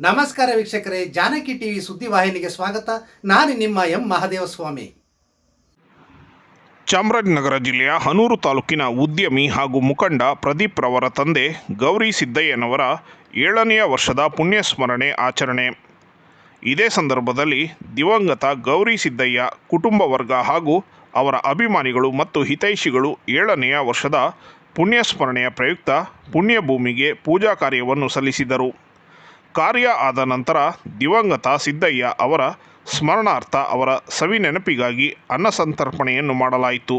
ನಮಸ್ಕಾರ ವೀಕ್ಷಕರೇ, ಜಾನಕಿ ಟಿವಿ ಸುದ್ದಿವಾಹಿನಿಗೆ ಸ್ವಾಗತ. ನಾನು ನಿಮ್ಮ ಎಂ. ಮಹಾದೇವಸ್ವಾಮಿ. ಚಾಮರಾಜನಗರ ಜಿಲ್ಲೆಯ ಹನೂರು ತಾಲೂಕಿನ ಉದ್ಯಮಿ ಹಾಗೂ ಮುಖಂಡ ಪ್ರದೀಪ್ ರವರ ತಂದೆ ಗೌರಿ ಸಿದ್ದಯ್ಯನವರ ಏಳನೆಯ ವರ್ಷದ ಪುಣ್ಯಸ್ಮರಣೆ ಆಚರಣೆ. ಇದೇ ಸಂದರ್ಭದಲ್ಲಿ ದಿವಂಗತ ಗೌರಿ ಸಿದ್ದಯ್ಯ ಕುಟುಂಬ ವರ್ಗ ಹಾಗೂ ಅವರ ಅಭಿಮಾನಿಗಳು ಮತ್ತು ಹಿತೈಷಿಗಳು ಏಳನೆಯ ವರ್ಷದ ಪುಣ್ಯಸ್ಮರಣೆಯ ಪ್ರಯುಕ್ತ ಪುಣ್ಯಭೂಮಿಗೆ ಪೂಜಾ ಕಾರ್ಯವನ್ನು ಸಲ್ಲಿಸಿದರು. ಕಾರ್ಯ ಆದ ನಂತರ ದಿವಂಗತ ಸಿದ್ದಯ್ಯ ಅವರ ಸ್ಮರಣಾರ್ಥ ಅವರ ಸವಿ ನೆನಪಿಗಾಗಿ ಅನ್ನಸಂತರ್ಪಣೆಯನ್ನು ಮಾಡಲಾಯಿತು.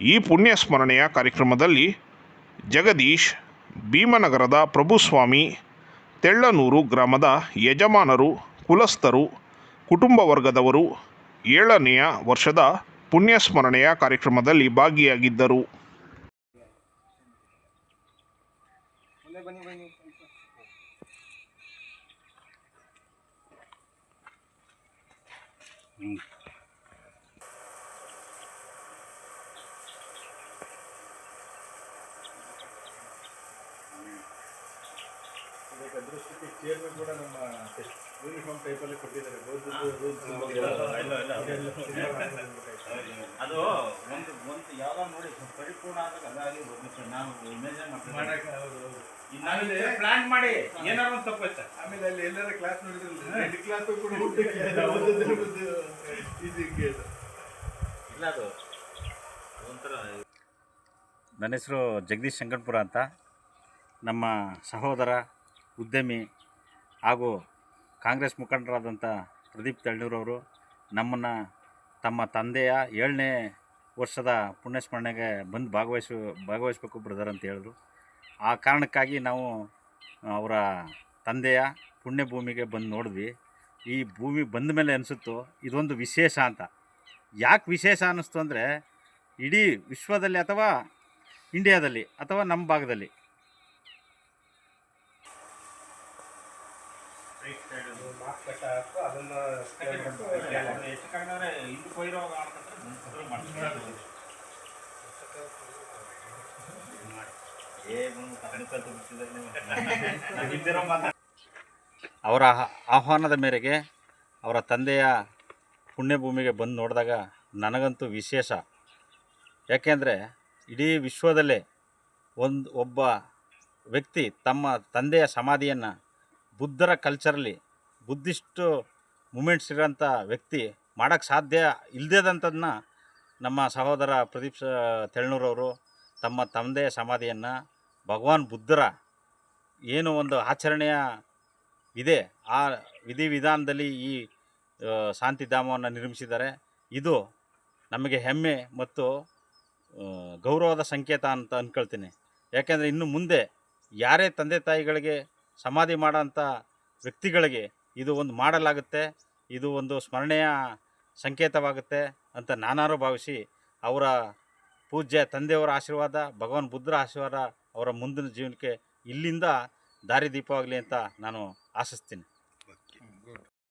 ಈ ಪುಣ್ಯ ಸ್ಮರಣೆಯ ಕಾರ್ಯಕ್ರಮದಲ್ಲಿ ಜಗದೀಶ್, ಭೀಮನಗರದ ಪ್ರಭುಸ್ವಾಮಿ, ತೆಳ್ಳನೂರು ಗ್ರಾಮದ ಯಜಮಾನರು, ಕುಲಸ್ಥರು, ಕುಟುಂಬ ವರ್ಗದವರು ಏಳನೆಯ ವರ್ಷದ ಪುಣ್ಯಸ್ಮರಣೆಯ ಕಾರ್ಯಕ್ರಮದಲ್ಲಿ ಭಾಗಿಯಾಗಿದ್ದರು. 嗯。ಚೇರ್ಮನ್ ಕೂಡ ನಮ್ಮ ಯೂನಿಫಾರ್ಮ್ ಟೈಪಲ್ಲಿ ಕೊಟ್ಟಿದ್ದಾರೆ. ಅದು ಒಂದು ಒಂದು ಯಾವಾಗ ನೋಡಿ ಪರಿಪೂರ್ಣ ಆದಾಗ ಅದಾಗಿ ನಾವು ಇಮೇಜ್ ಮಾಡ್ತೀವಿ ಪ್ಲಾನ್ ಮಾಡಿ. ಏನಾರು ಒಂದು ತಪ್ಪೈತೆ ಆಮೇಲೆ ಅಲ್ಲಿ ಎಲ್ಲರ ಕ್ಲಾಸ್ ಕೂಡ ಊಟಕ್ಕೆ ಇಲ್ಲ ಅದು ಒಂಥರ ನನ್ನ ಹೆಸರು ಜಗದೀಶ್ ಶಂಕರ್ಪುರ ಅಂತ. ನಮ್ಮ ಸಹೋದರ ಉದ್ಯಮಿ ಹಾಗೂ ಕಾಂಗ್ರೆಸ್ ಮುಖಂಡರಾದಂಥ ಪ್ರದೀಪ್ ತಳ್ಳೂರವರು ನಮ್ಮನ್ನು ತಮ್ಮ ತಂದೆಯ ಏಳನೇ ವರ್ಷದ ಪುಣ್ಯಸ್ಮರಣೆಗೆ ಬಂದು ಭಾಗವಹಿಸ, ಭಾಗವಹಿಸ್ಬೇಕು ಬ್ರದರ್ ಅಂತ ಹೇಳಿದ್ರು. ಆ ಕಾರಣಕ್ಕಾಗಿ ನಾವು ಅವರ ತಂದೆಯ ಪುಣ್ಯಭೂಮಿಗೆ ಬಂದು ನೋಡಿದ್ವಿ. ಈ ಭೂಮಿ ಬಂದ ಮೇಲೆ ಅನಿಸುತ್ತೋ, ಇದೊಂದು ವಿಶೇಷ ಅಂತ. ಯಾಕೆ ವಿಶೇಷ ಅನ್ನಿಸ್ತು ಅಂದರೆ, ಇಡೀ ವಿಶ್ವದಲ್ಲಿ ಅಥವಾ ಇಂಡಿಯಾದಲ್ಲಿ ಅಥವಾ ನಮ್ಮ ಭಾಗದಲ್ಲಿ ಅದನ್ನ ಹೆಚ್ಚು ಕಡಿಮೆ ಅಂದ್ರೆ ಅವರ ಆಹ್- ಆಹ್ವಾನದ ಮೇರೆಗೆ ಅವರ ತಂದೆಯ ಪುಣ್ಯಭೂಮಿಗೆ ಬಂದು ನೋಡಿದಾಗ ನನಗಂತೂ ವಿಶೇಷ. ಯಾಕೆಂದರೆ ಇಡೀ ವಿಶ್ವದಲ್ಲೇ ಒಂದು ಒಬ್ಬ ವ್ಯಕ್ತಿ ತಮ್ಮ ತಂದೆಯ ಸಮಾಧಿಯನ್ನು ಬುದ್ಧರ ಕಲ್ಚರಲ್ಲಿ ಬುದ್ಧಿಸ್ಟು ಮೂಮೆಂಟ್ಸ್ ಇರೋಂಥ ವ್ಯಕ್ತಿ ಮಾಡೋಕ್ಕೆ ಸಾಧ್ಯ ಇಲ್ಲದೇದಂಥದನ್ನ ನಮ್ಮ ಸಹೋದರ ಪ್ರದೀಪ್ ತೆಳ್ನೂರವರು ತಮ್ಮ ತಂದೆಯ ಸಮಾಧಿಯನ್ನು ಭಗವಾನ್ ಬುದ್ಧರ ಏನು ಒಂದು ಆಚರಣೆಯ ಇದೆ ಆ ವಿಧಿವಿಧಾನದಲ್ಲಿ ಈ ಶಾಂತಿಧಾಮವನ್ನು ನಿರ್ಮಿಸಿದ್ದಾರೆ. ಇದು ನಮಗೆ ಹೆಮ್ಮೆ ಮತ್ತು ಗೌರವದ ಸಂಕೇತ ಅಂತ ಅಂದ್ಕೊಳ್ತೀನಿ ಯಾಕೆಂದರೆ ಇನ್ನು ಮುಂದೆ ಯಾರೇ ತಂದೆ ತಾಯಿಗಳಿಗೆ ಸಮಾಧಿ ಮಾಡೋಂಥ ವ್ಯಕ್ತಿಗಳಿಗೆ ಇದು ಒಂದು ಮಾಡಲಾಗುತ್ತೆ, ಇದು ಒಂದು ಸ್ಮರಣೆಯ ಸಂಕೇತವಾಗುತ್ತೆ ಅಂತ ನಾನಾರು ಭಾವಿಸಿ ಅವರ ಪೂಜ್ಯ ತಂದೆಯವರ ಆಶೀರ್ವಾದ, ಭಗವಾನ್ ಬುದ್ಧರ ಆಶೀರ್ವಾದ ಅವರ ಮುಂದಿನ ಜೀವನಕ್ಕೆ ಇಲ್ಲಿಂದ ದಾರಿದೀಪವಾಗಲಿ ಅಂತ ನಾನು ಆಶಿಸ್ತೀನಿ.